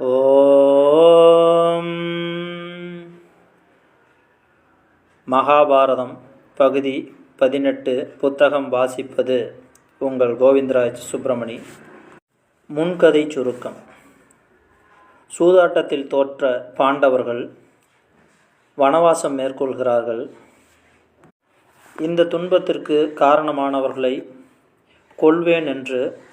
ஓம். மகாபாரதம் பகுதி பதினெட்டு புத்தகம் வாசிப்பது உங்கள் கோவிந்தராஜ் சுப்பிரமணி. முன்கதை சுருக்கம். சூதாட்டத்தில் தோற்ற பாண்டவர்கள் வனவாசம் மேற்கொள்கிறார்கள். இந்த துன்பத்திற்கு காரணமானவர்களை கொள்வேன் என்று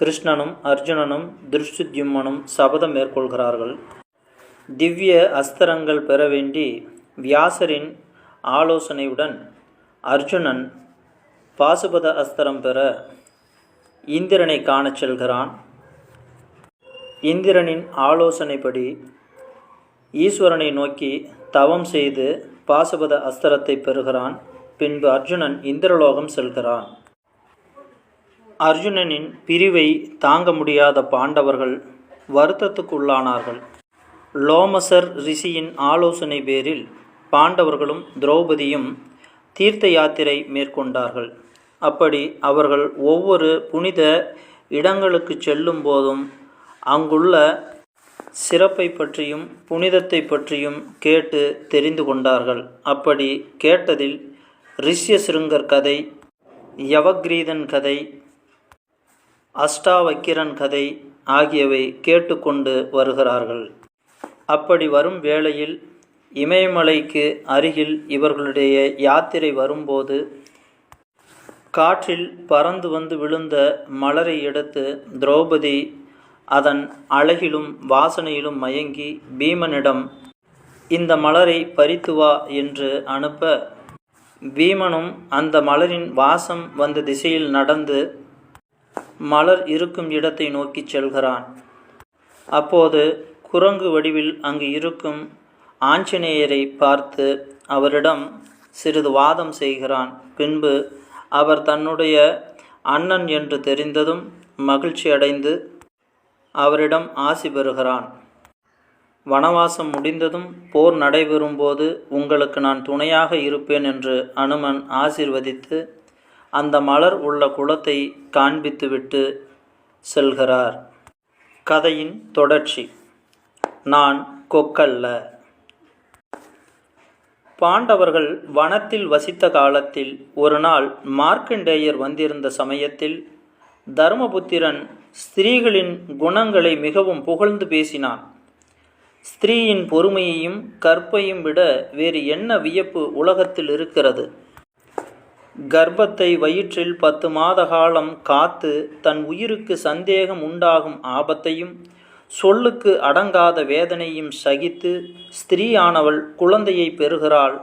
கிருஷ்ணனும் அர்ஜுனனும் திருஷ்டுத்யும்மனும் சபதம் மேற்கொள்கிறார்கள். திவ்ய அஸ்திரங்கள் பெற வேண்டி வியாசரின் ஆலோசனையுடன் அர்ஜுனன் பாசுபத அஸ்திரம் பெற இந்திரனை காணச் செல்கிறான். இந்திரனின் ஆலோசனைப்படி ஈஸ்வரனை நோக்கி தவம் செய்து பாசுபத அஸ்திரத்தை பெறுகிறான். பின்பு அர்ஜுனன் இந்திரலோகம் செல்கிறான். அர்ஜுனனின் பிரிவை தாங்க முடியாத பாண்டவர்கள் வருத்தத்துக்குள்ளானார்கள். லோமசர் ரிஷியின் ஆலோசனை பேரில் பாண்டவர்களும் திரௌபதியும் தீர்த்த யாத்திரை மேற்கொண்டார்கள். அப்படி அவர்கள் ஒவ்வொரு புனித இடங்களுக்கு செல்லும் போதும் அங்குள்ள சிறப்பை பற்றியும் புனிதத்தை பற்றியும் கேட்டு தெரிந்து கொண்டார்கள். அப்படி கேட்டதில் ரிஷ்யசிருங்கர் கதை யவக்ரீதன் கதை அஷ்டாவக்கிரன் கதை ஆகியவை கேட்டுக்கொண்டு வருகிறார்கள். அப்படி வரும் வேளையில் இமயமலைக்கு அருகில் இவர்களுடைய யாத்திரை வரும்போது காற்றில் பறந்து வந்து விழுந்த மலரை எடுத்து திரௌபதி அதன் அழகிலும் வாசனையிலும் மயங்கி பீமனிடம் இந்த மலரை பறித்து வா என்று அனுப்ப பீமனும் அந்த மலரின் வாசம் வந்த திசையில் நடந்து மலர் இருக்கும் இடத்தை நோக்கி செல்கிறான். அப்போது குரங்கு வடிவில் அங்கு இருக்கும் ஆஞ்சநேயரை பார்த்து அவரிடம் சிறிது வாதம் செய்கிறான். பின்பு அவர் தன்னுடைய அண்ணன் என்று தெரிந்ததும் மகிழ்ச்சி அடைந்து அவரிடம் ஆசி பெறுகிறான். வனவாசம் முடிந்ததும் போர் நடைபெறும்போது உங்களுக்கு நான் துணையாக இருப்பேன் என்று அனுமன் ஆசிர்வதித்து அந்த மலர் உள்ள குளத்தை காண்பித்துவிட்டு செல்கிறார். கதையின் தொடர்ச்சி. நான் கொக்கல்ல. பாண்டவர்கள் வனத்தில் வசித்த காலத்தில் ஒரு நாள் மார்க்கண்டேயர் வந்திருந்த சமயத்தில் தர்மபுத்திரன் ஸ்திரீகளின் குணங்களை மிகவும் புகழ்ந்து பேசினான். ஸ்திரீயின் பொறுமையையும் கற்பையும் விட வேறு என்ன வியப்பு உலகத்தில் இருக்கிறது? கர்ப்பத்தை வயிற்றில் பத்து மாத காலம் காத்து தன் உயிருக்கு சந்தேகம் உண்டாகும் ஆபத்தையும் சொல்லுக்கு அடங்காத வேதனையும் சகித்து ஸ்திரீயானவள் குழந்தையை பெறுகிறாள்.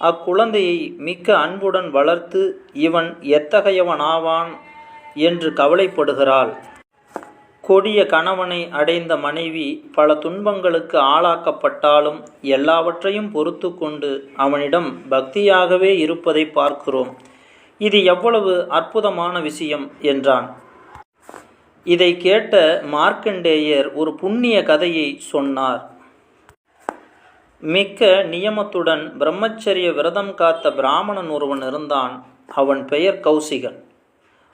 அக்குழந்தையை மிக்க அன்புடன் வளர்த்து இவன் எத்தகையவனாவான் என்று கவலைப்படுகிறாள். கொடிய கணவனை அடைந்த மனைவி பல துன்பங்களுக்கு ஆளாக்கப்பட்டாலும் எல்லாவற்றையும் பொறுத்து கொண்டு அவனிடம் பக்தியாகவே இருப்பதை பார்க்கிறோம். இது எவ்வளவு அற்புதமான விஷயம் என்றான். இதை கேட்ட மார்க்கண்டேயர் ஒரு புண்ணிய கதையை சொன்னார். மிக்க நியமத்துடன் பிரம்மச்சரிய விரதம் காத்த பிராமணன் ஒருவன் இருந்தான். அவன் பெயர் கௌசிகன்.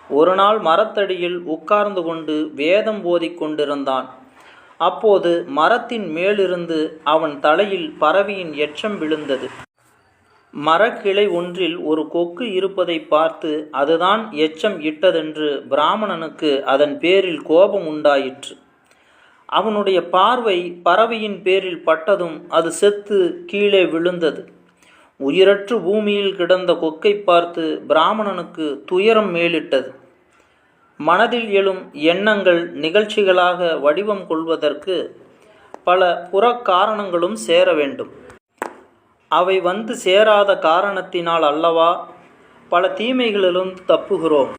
ஒரு நாள் மரத்தடியில் உட்கார்ந்து கொண்டு வேதம் போதிக்கொண்டிருந்தான் அப்போது மரத்தின் மேலிருந்து அவன் தலையில் பறவையின் எச்சம் விழுந்தது. மரக்கிளை ஒன்றில் ஒரு கொக்கு இருப்பதை பார்த்து அதுதான் எச்சம் இட்டதென்று பிராமணனுக்கு அதன் பேரில் கோபம் உண்டாயிற்று. அவனுடைய பார்வை பறவையின் பேரில் பட்டதும் அது செத்து கீழே விழுந்தது. உயிரற்று பூமியில் கிடந்த கொக்கை பார்த்து பிராமணனுக்கு துயரம் மேலிட்டது. மனதில் எழும் எண்ணங்கள் நிகழ்ச்சிகளாக வடிவம் கொள்வதற்கு பல புறக்காரணங்களும் சேர வேண்டும். அவை வந்து சேராத காரணத்தினால் அல்லவா? பல தீமைகளிலும் தப்புகிறோம்.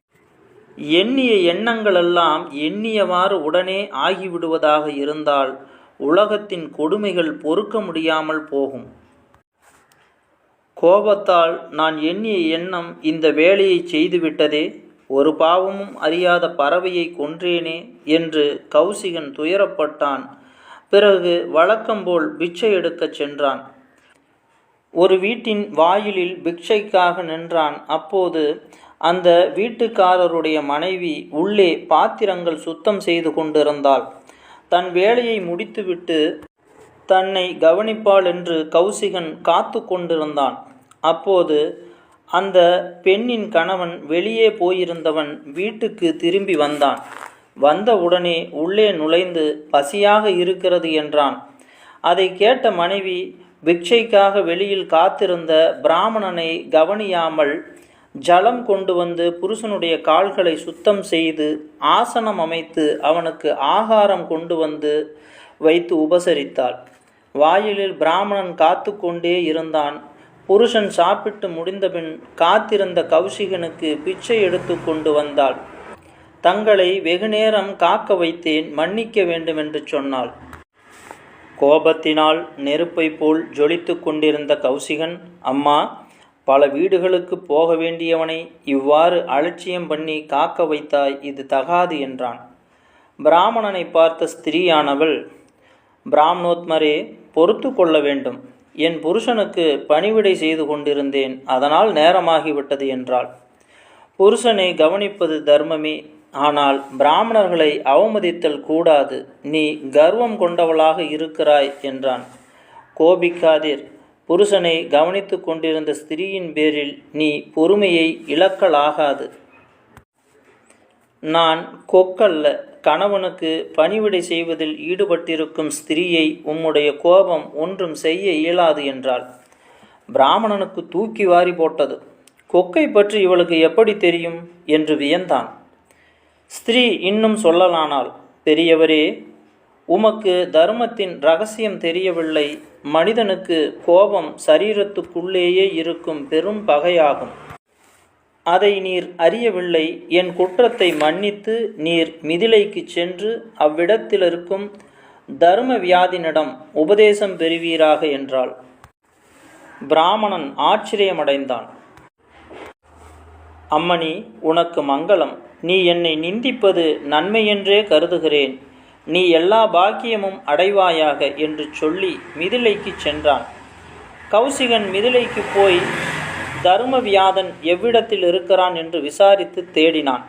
எண்ணிய எண்ணங்களெல்லாம் எண்ணியவாறு உடனே ஆகிவிடுவதாக இருந்தால் உலகத்தின் கொடுமைகள் பொறுக்க முடியாமல் போகும். கோபத்தால் நான் எண்ணிய எண்ணம் இந்த வேலையை செய்துவிட்டதே ஒரு பாவமும் அறியாத பறவையை கொன்றேனே என்று கௌசிகன் துயரப்பட்டான். பிறகு வழக்கம்போல் பிச்சை எடுக்கச் சென்றான். ஒரு வீட்டின் வாயிலில் பிக்ஷைக்காக நின்றான். அப்போது அந்த வீட்டுக்காரருடைய மனைவி உள்ளே பாத்திரங்கள் சுத்தம் செய்து கொண்டிருந்தாள். தன் வேலையை முடித்துவிட்டு தன்னை கவனிப்பாள் என்று கௌசிகன் காத்து கொண்டிருந்தான். அப்போது அந்த பெண்ணின் கணவன் வெளியே போயிருந்தவன் வீட்டுக்கு திரும்பி வந்தான். வந்தவுடனே உள்ளே நுழைந்து பசியாக இருக்கிறது என்றான். அதை கேட்ட மனைவி பிக்ஷைக்காக வெளியில் காத்திருந்த பிராமணனை கவனியாமல் ஜலம் கொண்டு வந்து புருஷனுடைய கால்களை சுத்தம் செய்து ஆசனம் அமைத்து அவனுக்கு ஆகாரம் கொண்டு வந்து வைத்து உபசரித்தாள். வாயிலில் பிராமணன் காத்து கொண்டே இருந்தான். புருஷன் சாப்பிட்டு முடிந்தபின் காத்திருந்த கௌசிகனுக்கு பிச்சை எடுத்து கொண்டு வந்தாள். தங்களை வெகுநேரம் காக்க வைத்தேன் மன்னிக்க வேண்டும் என்று சொன்னாள். கோபத்தினால் நெருப்பை போல் ஜொலித்து கொண்டிருந்த கௌசிகன் அம்மா பல வீடுகளுக்கு போக வேண்டியவனை இவ்வாறு அலட்சியம் பண்ணி காக்க வைத்தாய் இது தகாது என்றான். பிராமணனை பார்த்த ஸ்திரீயானவள் பிராமணோத்மரே பொறுத்து கொள்ள வேண்டும். என் புருஷனுக்கு பணிவிடை செய்து கொண்டிருந்தேன் அதனால் நேரமாகிவிட்டது என்றாள். புருஷனை கவனிப்பது தர்மமே ஆனால் பிராமணர்களை அவமதித்தல் கூடாது. நீ கர்வம் கொண்டவளாக இருக்கிறாய் என்றான். கோபிக்காதீர். புருஷனை கவனித்து கொண்டிருந்த ஸ்திரீயின் பேரில் நீ பொறுமையை இழக்கலாகாது. நான் கொக்கல்ல. கணவனுக்கு பணிவிடை செய்வதில் ஈடுபட்டிருக்கும் ஸ்திரீயை உம்முடைய கோபம் ஒன்றும் செய்ய இயலாது என்றாள். பிராமணனுக்கு தூக்கி வாரி போட்டது. கொக்கை பற்றி இவளுக்கு எப்படி தெரியும்? என்று வியந்தான். ஸ்திரீ இன்னும் சொல்லலானால் பெரியவரே உமக்கு தர்மத்தின் ரகசியம் தெரியவில்லை. மனிதனுக்கு கோபம் சரீரத்துக்குள்ளேயே இருக்கும் பெரும் பகையாகும். அதை நீர் அறியவில்லை. என் குற்றத்தை மன்னித்து நீர் மிதிலைக்கு சென்று அவ்விடத்திலிருக்கும் தர்ம வியாதினிடம் உபதேசம் பெறுவீராக என்றாள். பிராமணன் ஆச்சரியமடைந்தான். அம்மணி உனக்கு மங்களம். நீ என்னை நிந்திப்பது நன்மையென்றே கருதுகிறேன். நீ எல்லா பாக்கியமும் அடைவாயாக என்று சொல்லி மிதிலைக்கு சென்றான். கௌசிகன் மிதிலைக்கு போய் தர்மவியாதன் எவ்விடத்தில் இருக்கிறான் என்று விசாரித்து தேடினான்.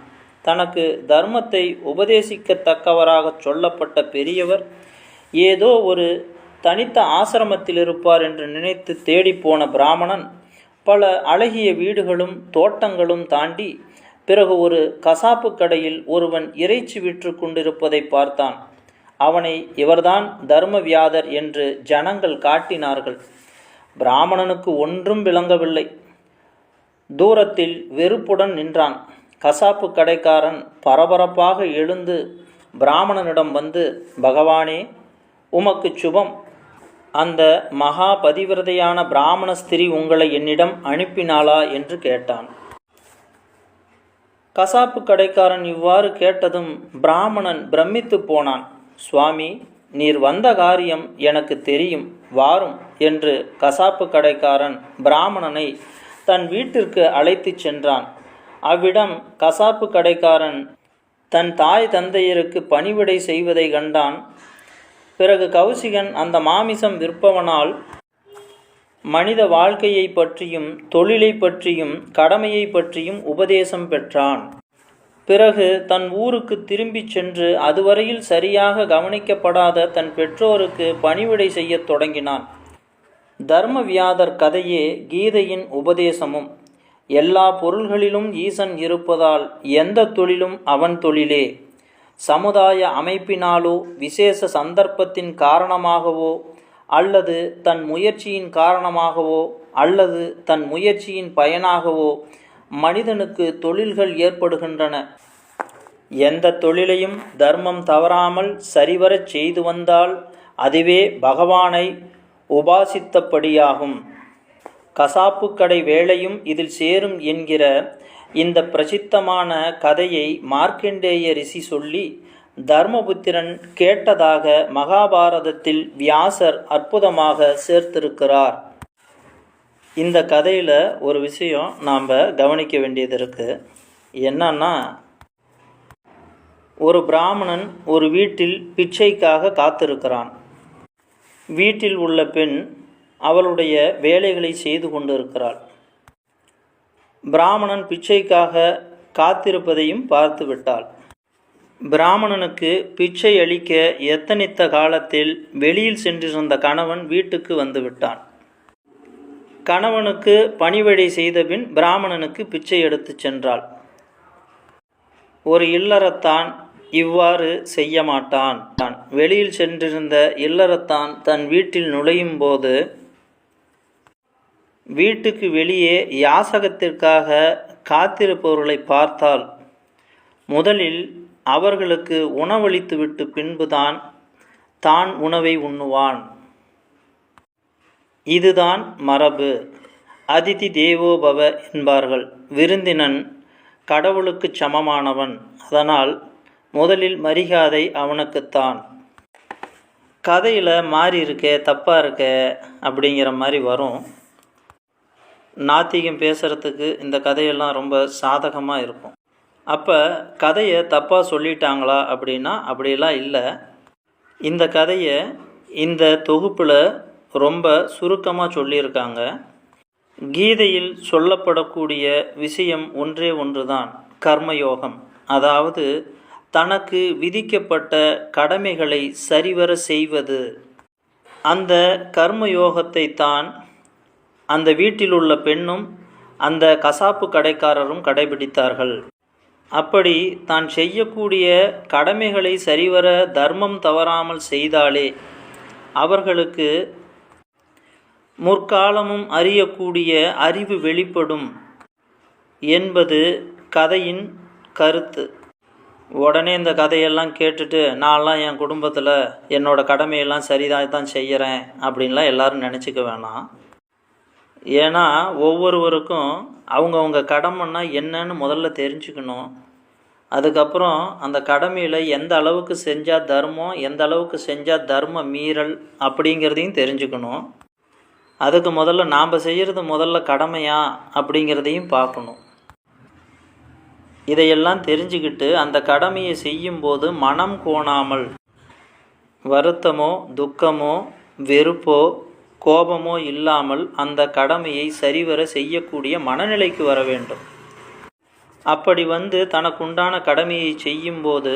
தனக்கு தர்மத்தை உபதேசிக்கத்தக்கவராக சொல்லப்பட்ட பெரியவர் ஏதோ ஒரு தனித்த ஆசிரமத்தில் இருப்பார் என்று நினைத்து தேடிப்போன பிராமணன் பல அழகிய வீடுகளும் தோட்டங்களும் தாண்டி பிறகு ஒரு கசாப்பு கடையில் ஒருவன் இறைச்சி விற்று கொண்டிருப்பதை பார்த்தான். அவனை இவர்தான் தர்மவியாதர் என்று ஜனங்கள் காட்டினார்கள். பிராமணனுக்கு ஒன்றும் விளங்கவில்லை. தூரத்தில் வெறுப்புடன் நின்றான். கசாப்பு கடைக்காரன் பரபரப்பாக எழுந்து பிராமணனிடம் வந்து பகவானே உமக்கு சுபம். அந்த மகா பதிவிரதையான பிராமண ஸ்திரீ உங்களை என்னிடம் அனுப்பினாளா? என்று கேட்டான். கசாப்பு கடைக்காரன் இவ்வாறு கேட்டதும் பிராமணன் பிரமித்து போனான். சுவாமி நீர் வந்த காரியம் எனக்கு தெரியும். வாரும் என்று கசாப்பு கடைக்காரன் பிராமணனை தன் வீட்டிற்கு அழைத்துச் சென்றான். அவ்விடம் கசாப்பு கடைக்காரன் தன் தாய் தந்தையருக்கு பணிவிடை செய்வதை கண்டான். பிறகு கௌசிகன் அந்த மாமிசம் விற்பவனால் மனித வாழ்க்கையை பற்றியும் தொழிலை பற்றியும் கடமையை பற்றியும் உபதேசம் பெற்றான். பிறகு தன் ஊருக்கு திரும்பிச் சென்று அதுவரையில் சரியாக கவனிக்கப்படாத தன் பெற்றோருக்கு பணிவிடை செய்யத் தொடங்கினான். தர்மவியாதர் கதையே கீதையின் உபதேசமும். எல்லா பொருள்களிலும் ஈசன் இருப்பதால் எந்த தொழிலும் அவன் தொழிலே. சமுதாய அமைப்பினாலோ விசேஷ சந்தர்ப்பத்தின் காரணமாகவோ அல்லது தன் முயற்சியின் காரணமாகவோ அல்லது தன் முயற்சியின் பயனாகவோ மனிதனுக்கு தொழில்கள் ஏற்படுகின்றன. எந்த தொழிலையும் தர்மம் தவறாமல் சரிவரச் செய்து வந்தால் அதுவே பகவானை உபாசித்தபடியாகும். கசாப்பு கடை வேலையும் இதில் சேரும் என்கிற இந்த பிரசித்தமான கதையை மார்க்கண்டேய ரிஷி சொல்லி தர்மபுத்திரன் கேட்டதாக மகாபாரதத்தில் வியாசர் அற்புதமாக சேர்த்திருக்கிறார். இந்த கதையில் ஒரு விஷயம் நாம் கவனிக்க வேண்டியது இருக்குது என்னன்னா ஒரு பிராமணன் ஒரு வீட்டில் பிச்சைக்காக காத்திருக்கிறான். வீட்டில் உள்ள பெண் அவளுடைய வேலைகளை செய்து கொண்டிருக்கிறாள். பிராமணன் பிச்சைக்காக காத்திருப்பதையும் பார்த்து விட்டாள் பிராமணனுக்கு பிச்சை அளிக்க எத்தனித்த காலத்தில் வெளியில் சென்றிருந்த கணவன் வீட்டுக்கு வந்துவிட்டான். கணவனுக்கு பணிவிடை செய்தபின் பிராமணனுக்கு பிச்சை எடுத்து சென்றாள். ஒரு இல்லறத்தான் இவ்வாறு செய்ய மாட்டான். தான் வெளியில் சென்றிருந்த இல்லறத்தான் தன் வீட்டில் நுழையும் போது வீட்டுக்கு வெளியே யாசகத்திற்காக காத்திருப்பவர்களை பார்த்தால் முதலில் அவர்களுக்கு உணவளித்துவிட்டு பின்புதான் தான் உணவை உண்ணுவான். இதுதான் மரபு. அதிதி தேவோபவ என்பார்கள். விருந்தினன் கடவுளுக்கு சமமானவன். அதனால் முதலில் மரியாதை அவனுக்குத்தான். கதையில் மாறி இருக்க தப்பாக இருக்கே அப்படிங்கிற மாதிரி வரும். நாத்திகம் பேசுகிறதுக்கு இந்த கதையெல்லாம் ரொம்ப சாதகமாக இருக்கும். அப்போ கதையை தப்பாக சொல்லிட்டாங்களா அப்படின்னா அப்படியெல்லாம் இல்லை. இந்த கதையை இந்த தொகுப்பில் ரொம்ப சுருக்கமாக சொல்லியிருக்காங்க. கீதையில் சொல்லப்படக்கூடிய விஷயம் ஒன்றே ஒன்று தான் கர்மயோகம். அதாவது தனக்கு விதிக்கப்பட்ட கடமைகளை சரிவர செய்வது. அந்த கர்மயோகத்தை தான் அந்த வீட்டில் உள்ள பெண்ணும் அந்த கசாப்பு கடைக்காரரும் கடைபிடித்தார்கள். அப்படி தான் செய்யக்கூடிய கடமைகளை சரிவர தர்மம் தவறாமல் செய்தாலே அவர்களுக்கு முற்காலமும் அறியக்கூடிய அறிவு வெளிப்படும் என்பது கதையின் கருத்து. உடனே இந்த கதையெல்லாம் கேட்டுட்டு நான்லாம் என் குடும்பத்தில் என்னோடய கடமையெல்லாம் சரிதான் தான் செய்கிறேன் அப்படின்லாம் எல்லாரும் நினச்சிக்க வேணாம். ஏன்னா ஒவ்வொருவருக்கும் அவங்கவுங்க கடமைன்னா என்னன்னு முதல்ல தெரிஞ்சுக்கணும். அதுக்கப்புறம் அந்த கடமையில் எந்த அளவுக்கு செஞ்சால் தர்மம் எந்த அளவுக்கு செஞ்சால் தர்ம மீறல் அப்படிங்கிறதையும் தெரிஞ்சுக்கணும். அதுக்கு முதல்ல நாம் செய்கிறது முதல்ல கடமையா அப்படிங்கிறதையும் பார்க்கணும். இதையெல்லாம் தெரிஞ்சுக்கிட்டு அந்த கடமையை செய்யும்போது மனம் கோணாமல் வருத்தமோ துக்கமோ வெறுப்போ கோபமோ இல்லாமல் அந்த கடமையை சரிவர செய்யக்கூடிய மனநிலைக்கு வர வேண்டும். அப்படி வந்து தனக்குண்டான கடமையை செய்யும்போது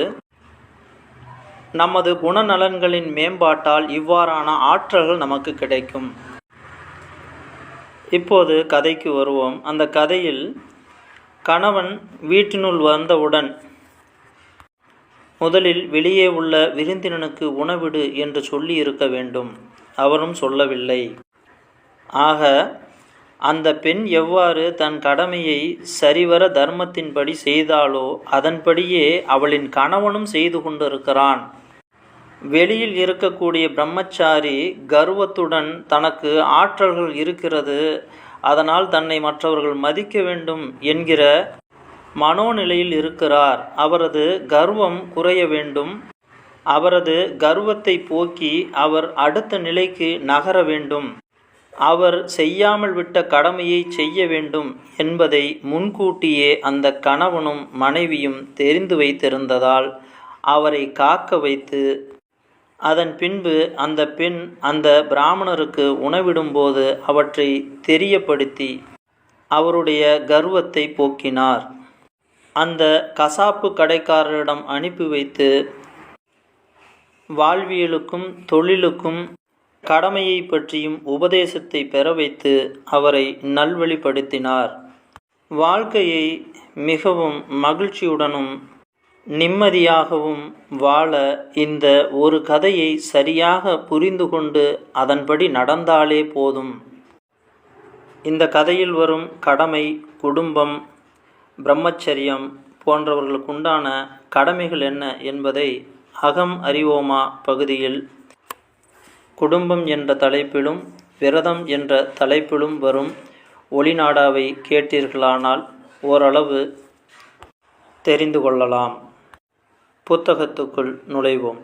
நமது குணநலன்களின் மேம்பாட்டால் இவ்வாறான ஆற்றல்கள் நமக்கு கிடைக்கும். இப்போது கதைக்கு வருவோம். அந்த கதையில் கணவன் வீட்டினுள் வந்தவுடன் முதலில் வெளியே உள்ள விருந்தினனுக்கு உணவிடு என்று சொல்லி இருக்க வேண்டும். அவரும் சொல்லவில்லை. ஆக அந்த பெண் எவ்வாறு தன் கடமையை சரிவர தர்மத்தின்படி செய்தாலோ அதன்படியே அவளின் கணவனும் செய்து கொண்டிருக்கிறான். வெளியில் இருக்கக்கூடிய பிரம்மச்சாரி கர்வத்துடன் தனக்கு ஆற்றல்கள் இருக்கிறது அதனால் தன்னை மற்றவர்கள் மதிக்க வேண்டும் என்கிற மனோநிலையில் இருக்கிறார். அவரது கர்வம் குறைய வேண்டும். அவரது கர்வத்தை போக்கி அவர் அடுத்த நிலைக்கு நகர வேண்டும். அவர் செய்யாமல் விட்ட கடமையை செய்ய வேண்டும் என்பதை முன்கூட்டியே அந்த கணவனும் மனைவியும் தெரிந்து வைத்திருந்ததால் அவரை காக்க வைத்து அதன் பின்பு அந்த பெண் அந்த பிராமணருக்கு உணவிடும்போது அவற்றை தெரியப்படுத்தி அவருடைய கர்வத்தை போக்கினார். அந்த கசாப்பு கடைக்காரரிடம் அனுப்பி வைத்து வாழ்வியலுக்கும் தொழிலுக்கும் கடமையை பற்றியும் உபதேசத்தை பெற வைத்து அவரை நல்வழிப்படுத்தினார். வாழ்க்கையை மிகவும் மகிழ்ச்சியுடனும் நிம்மதியாகவும் வாழ இந்த ஒரு கதையை சரியாக புரிந்து கொண்டு அதன்படி நடந்தாலே போதும். இந்த கதையில் வரும் கடமை குடும்பம் பிரம்மச்சரியம் போன்றவர்களுக்குண்டான கடமைகள் என்ன என்பதை அகம் அறிவோமா பகுதியில்? குடும்பம் என்ற தலைப்பிலும் விரதம் என்ற தலைப்பிலும் வரும் ஒளிநாடாவை கேட்டீர்களானால் ஓரளவு தெரிந்து கொள்ளலாம். புத்தகத்துக்குள் நுழைவோம்.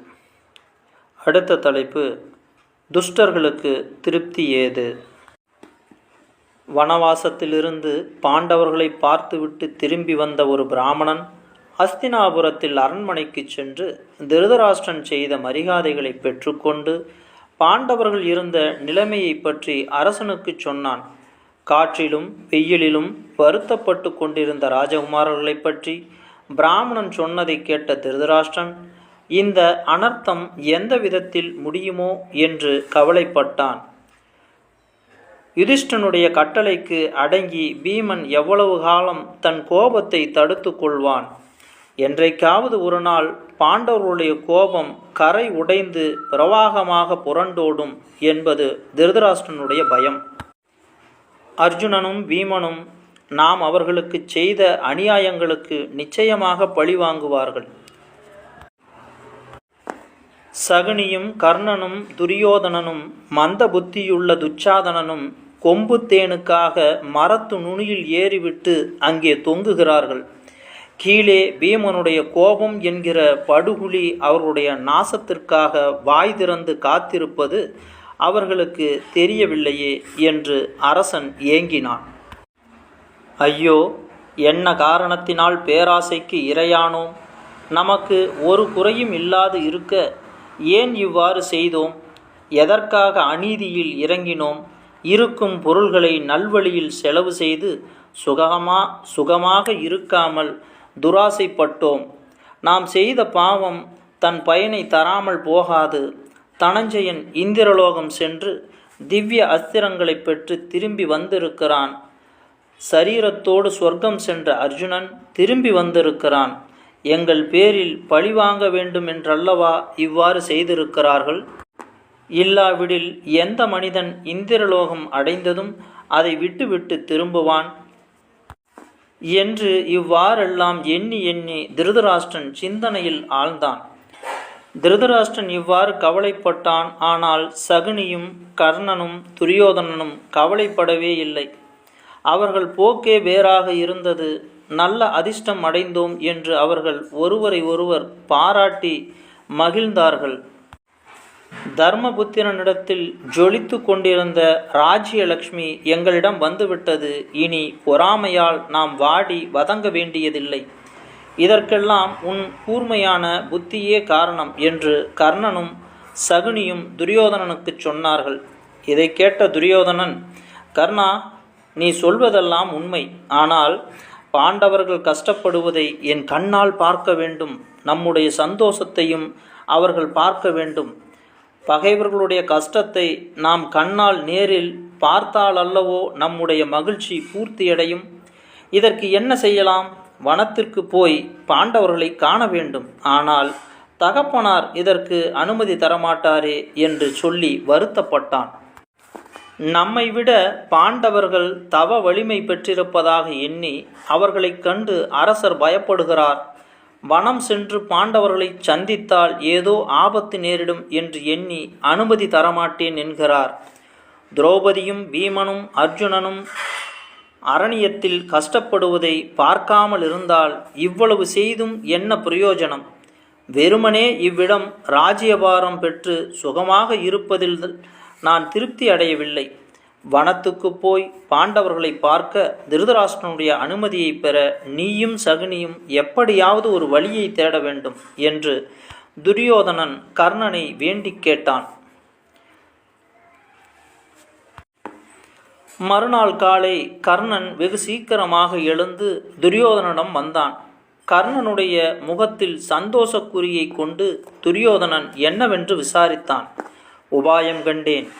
அடுத்த தலைப்பு துஷ்டர்களுக்கு திருப்தி ஏது? வனவாசத்திலிருந்து பாண்டவர்களை பார்த்துவிட்டு திரும்பி வந்த ஒரு பிராமணன் அஸ்தினாபுரத்தில் அரண்மனைக்கு சென்று திருதராஷ்டிரன் செய்த மரியாதைகளை பெற்றுக்கொண்டு பாண்டவர்கள் இருந்த நிலைமையை பற்றி அரசனுக்கு சொன்னான். காற்றிலும் வெயிலிலும் வருத்தப்பட்டு கொண்டிருந்த ராஜகுமாரர்களை பற்றி பிராமணன் சொன்னதை கேட்ட திருதராஷ்டிரன் இந்த அனர்த்தம் எந்த விதத்தில் முடியுமோ? என்று கவலைப்பட்டான். யுதிஷ்டனுடைய கட்டளைக்கு அடங்கி பீமன் எவ்வளவு காலம் தன் கோபத்தை தடுத்து கொள்வான்? என்றைக்காவது ஒரு நாள் பாண்டவர்களுடைய கோபம் கரை உடைந்து பிரவாகமாக புரண்டோடும் என்பது திருதராஷ்டனுடைய பயம். அர்ஜுனனும் பீமனும் நாம் அவர்களுக்கு செய்த அநியாயங்களுக்கு நிச்சயமாக பழி வாங்குவார்கள். சகுனியும் கர்ணனும் துரியோதனனும் மந்த புத்தியுள்ள துச்சாதனனும் கொம்பு தேனுக்காக மரத்து நுனியில் ஏறிவிட்டு அங்கே தொங்குகிறார்கள். கீழே பீமனுடைய கோபம் என்கிற படுகுழி அவர்களுடைய நாசத்திற்காக வாய் திறந்து காத்திருப்பது அவர்களுக்கு தெரியவில்லையே என்று அரசன் ஏங்கினான். ஐயோ என்ன காரணத்தினால் பேராசைக்கு இரையானோம்? நமக்கு ஒரு குறையும் இல்லாது இருக்க ஏன் இவ்வாறு செய்தோம்? எதற்காக அநீதியில் இறங்கினோம்? இருக்கும் பொருள்களை நல்வழியில் செலவு செய்து சுகமா சுகமாக இருக்காமல் துராசைப்பட்டோம். நாம் செய்த பாவம் தன் பயனை தராமல் போகாது. தனஞ்சயன் இந்திரலோகம் சென்று திவ்ய அஸ்திரங்களை பெற்று திரும்பி வந்திருக்கிறான். சரீரத்தோடு சொர்க்கம் சென்ற அர்ஜுனன் திரும்பி வந்திருக்கிறான். எங்கள் பேரில் பழிவாங்க வேண்டும் என்றல்லவா இவ்வாறு செய்திருக்கிறார்கள்? இல்லாவிடில் எந்த மனிதன் இந்திரலோகம் அடைந்ததும் அதை விட்டுவிட்டு திரும்புவான்? என்று இவ்வாறெல்லாம் எண்ணி எண்ணி திருதராஷ்டிரன் சிந்தனையில் ஆழ்ந்தான். திருதராஷ்டிரன் இவ்வாறு கவலைப்பட்டான். ஆனால் சகுனியும் கர்ணனும் துரியோதனனும் கவலைப்படவே இல்லை. அவர்கள் போக்கே வேறாக இருந்தது. நல்ல அதிர்ஷ்டம் அடைந்தோம் என்று அவர்கள் ஒருவரை ஒருவர் பாராட்டி மகிழ்ந்தார்கள். தர்மபுத்திரனிடத்தில் ஜொலித்து கொண்டிருந்த ராஜ்யலக்ஷ்மி எங்களிடம் வந்துவிட்டது. இனி பொறாமையால் நாம் வாடி வதங்க வேண்டியதில்லை. இதற்கெல்லாம் உன் கூர்மையான புத்தியே காரணம் என்று கர்ணனும் சகுனியும் துரியோதனனுக்கு சொன்னார்கள். இதை கேட்ட துரியோதனன் கர்ணா நீ சொல்வதெல்லாம் உண்மை. ஆனால் பாண்டவர்கள் கஷ்டப்படுவதை என் கண்ணால் பார்க்க வேண்டும். நம்முடைய சந்தோஷத்தையும் அவர்கள் பார்க்க வேண்டும். பகைவர்களுடைய கஷ்டத்தை நாம் கண்ணால் நேரில் பார்த்தால் அல்லவோ நம்முடைய மகிழ்ச்சி பூர்த்தியடையும். இதற்கு என்ன செய்யலாம்? வனத்திற்கு போய் பாண்டவர்களை காண வேண்டும். ஆனால் தகப்பனார் இதற்கு அனுமதி தரமாட்டாரே என்று சொல்லி வருத்தப்பட்டான். நம்மை விட பாண்டவர்கள் தவ வலிமை பெற்றிருப்பதாக எண்ணி அவர்களைக் கண்டு அரசர் பயப்படுகிறார். வனம் சென்று பாண்டவர்களை சந்தித்தால் ஏதோ ஆபத்து நேரிடும் என்று எண்ணி அனுமதி தரமாட்டேன் என்கிறார். திரௌபதியும் பீமனும் அர்ஜுனனும் அரணியத்தில் கஷ்டப்படுவதை பார்க்காமல் இருந்தால் இவ்வளவு செய்தும் என்ன பிரயோஜனம்? வெறுமனே இவ்விடம் ராஜ்யபாரம் பெற்று சுகமாக இருப்பதில் நான் திருப்தி அடையவில்லை. வனத்துக்கு போய் பாண்டவர்களை பார்க்க திருதராஷ்டிரனுடைய அனுமதியை பெற நீயும் சகுனியும் எப்படியாவது ஒரு வழியை தேட வேண்டும் என்று துரியோதனன் கர்ணனை வேண்டிக் கேட்டான். மறுநாள் காலை கர்ணன் வெகு சீக்கிரமாக எழுந்து துரியோதனிடம் வந்தான். கர்ணனுடைய முகத்தில் சந்தோஷக்குறியை கொண்டு துரியோதனன் என்னவென்று விசாரித்தான். உபாயம் கண்டேன்.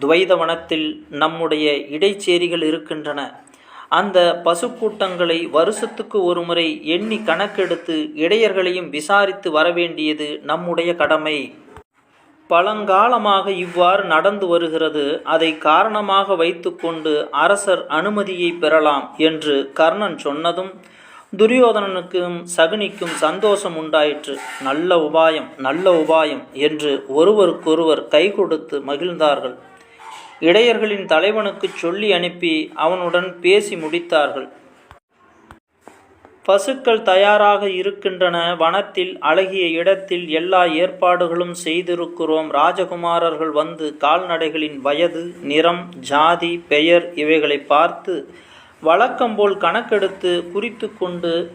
துவைதவனத்தில் நம்முடைய இடைச்சேரிகள் இருக்கின்றன. அந்த பசுக்கூட்டங்களை வருஷத்துக்கு ஒரு முறை எண்ணி கணக்கெடுத்து இடையர்களையும் விசாரித்து வரவேண்டியது நம்முடைய கடமை. பழங்காலமாக இவ்வாறு நடந்து வருகிறது. அதை காரணமாக வைத்துக்கொண்டு அரசர் அனுமதியை பெறலாம் என்று கர்ணன் சொன்னதும் துரியோதனனுக்கும் சகுனிக்கும் சந்தோஷம் உண்டாயிற்று. நல்ல உபாயம் நல்ல உபாயம் என்று ஒருவருக்கொருவர் கை கொடுத்து மகிழ்ந்தார்கள். இடையர்களின் தலைவனுக்கு சொல்லி அனுப்பி அவனுடன் பேசி முடித்தார்கள். பசுக்கள் தயாராக இருக்கின்றன. வனத்தில் அழகிய இடத்தில் எல்லா ஏற்பாடுகளும் செய்திருக்கிறோம். ராஜகுமாரர்கள் வந்து கால்நடைகளின் வயது நிறம் ஜாதி பெயர் இவைகளை பார்த்து வழக்கம்போல் கணக்கெடுத்து குறித்து கொண்டு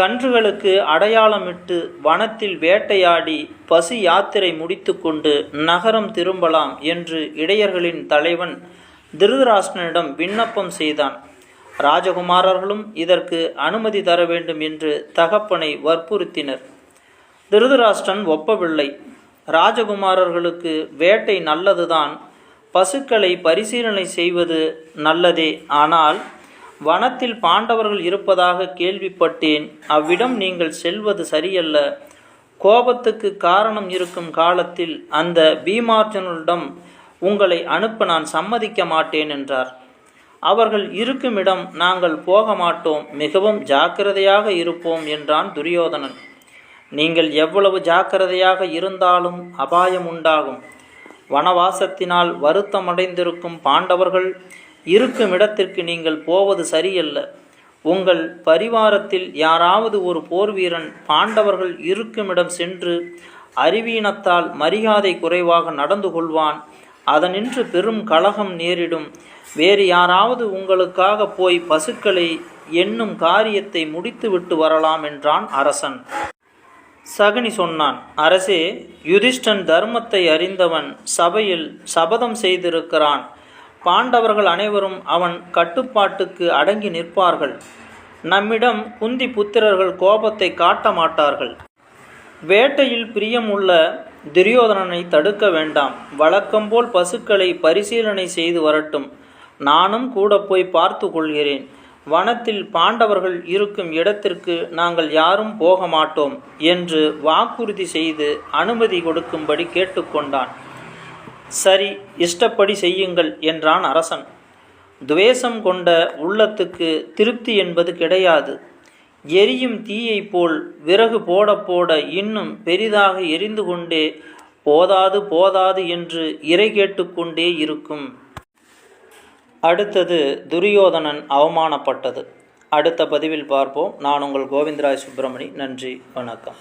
கன்றுகளுக்கு அடையாளமிட்டு வனத்தில் வேட்டையாடி பசி யாத்திரை முடித்துக்கொண்டு நகரம் திரும்பலாம் என்று இடையர்களின் தலைவன் திருதராஷ்டனிடம் விண்ணப்பம் செய்தான். ராஜகுமாரர்களும் இதற்கு அனுமதி தர வேண்டும் என்று தகப்பனை வற்புறுத்தினர். திருதராஷ்டன் ஒப்பவில்லை. ராஜகுமாரர்களுக்கு வேட்டை நல்லதுதான். பசுக்களை பரிசீலனை செய்வது நல்லதே. ஆனால் வனத்தில் பாண்டவர்கள் இருப்பதாக கேள்விப்பட்டேன். அவ்விடம் நீங்கள் செல்வது சரியல்ல. கோபத்துக்கு காரணம் இருக்கும் காலத்தில் அந்த பீமார்ஜுனரிடம் உங்களை அனுப்ப நான் சம்மதிக்க மாட்டேன் என்றார். அவர்கள் இருக்கும் இடம் நாங்கள் போக மாட்டோம். மிகவும் ஜாக்கிரதையாக இருப்போம் என்றான் துரியோதனன். நீங்கள் எவ்வளவு ஜாக்கிரதையாக இருந்தாலும் அபாயம் உண்டாகும். வனவாசத்தினால் வருத்தமடைந்திருக்கும் பாண்டவர்கள் இருக்கும் இடத்திற்கு நீங்கள் போவது சரியல்ல. உங்கள் பரிவாரத்தில் யாராவது ஒரு போர் வீரன் பாண்டவர்கள் இருக்குமிடம் சென்று அறிவீனத்தால் மரியாதை குறைவாக நடந்து கொள்வான். அதனின்று பெரும் கலகம் நேரிடும். வேறு யாராவது உங்களுக்காக போய் பசுக்களை என்னும் காரியத்தை முடித்துவிட்டு வரலாம் என்றான் அரசன். சகுனி சொன்னான் அரசே யுதிஷ்டன் தர்மத்தை அறிந்தவன் சபையில் சபதம் செய்திருக்கிறான். பாண்டவர்கள் அனைவரும் அவன் கட்டுப்பாட்டுக்கு அடங்கி நிற்பார்கள். நம்மிடம் குந்தி புத்திரர்கள் கோபத்தை காட்ட மாட்டார்கள். வேட்டையில் பிரியமுள்ள துரியோதனனை தடுக்க வேண்டாம். வழக்கம்போல் பசுக்களை பரிசீலனை செய்து வரட்டும். நானும் கூட போய் பார்த்து கொள்கிறேன். வனத்தில் பாண்டவர்கள் இருக்கும் இடத்திற்கு நாங்கள் யாரும் போக மாட்டோம் என்று வாக்குறுதி செய்து அனுமதி கொடுக்கும்படி கேட்டுக்கொண்டான். சரி இஷ்டப்படி செய்யுங்கள் என்றான் அரசன். துவேஷம் கொண்ட உள்ளத்துக்கு திருப்தி என்பது கிடையாது. எரியும் தீயைப் போல் விறகு போட போட இன்னும் பெரிதாக எரிந்து கொண்டே போதாது போதாது என்று இறை கேட்டுக்கொண்டே இருக்கும். அடுத்தது துரியோதனன் அவமானப்பட்டது. அடுத்த பதிவில் பார்ப்போம். நான் உங்கள் கோவிந்தராய் சுப்பிரமணி. நன்றி வணக்கம்.